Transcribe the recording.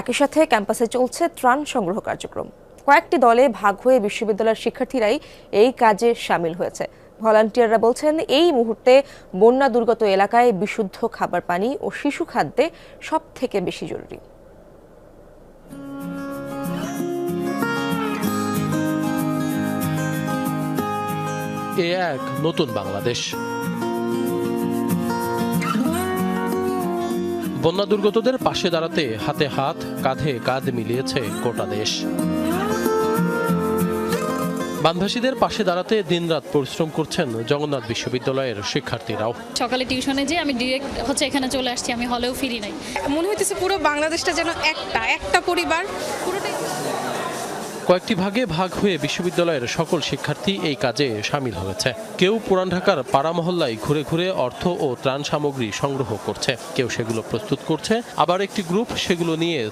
একই সাথে ক্যাম্পাসে চলছে ত্রাণ সংগ্রহ কার্যক্রম। কয়েকটি দলে ভাগ হয়ে বিশ্ববিদ্যালয়ের শিক্ষার্থীরাই এই কাজে সামিল হয়েছে। ভলান্টিয়াররা বলছেন, এই মুহূর্তে বন্যা দুর্গত এলাকায় বিশুদ্ধ খাবার পানি ও শিশু খাদ্যে সব থেকে বেশি জরুরি। এ এক নতুন বাংলাদেশ। বন্যা দুর্গতদের পাশে দাঁড়াতে হাতে হাত কাঁধে কাঁধ মিলিয়েছে গোটা দেশ। বানভাসীদের পাশে দাঁড়াতে দিনরাত পরিশ্রম করছেন জগন্নাথ বিশ্ববিদ্যালয়ের শিক্ষার্থীরাও। সকালে টিউশনে যে আমি ডিরেক্ট হচ্ছে এখানে চলে আসছি আমি হলেও ফিরি নাই। মনে হইতেছে পুরো বাংলাদেশটা যেন একটা একটা পরিবার। পুরোটাই কয়েকটি ভাগে ভাগ হয়ে বিশ্ববিদ্যালয়ের সকল শিক্ষার্থী এই কাজে সামিল হয়েছে। কেউ পুরান ঢাকার পাড়া মহল্লায় ঘুরে ঘুরে অর্থ ও ত্রাণ সামগ্রী সংগ্রহ করছে, কেউ সেগুলো প্রস্তুত করছে, আবার একটি গ্রুপ সেগুলো নিয়ে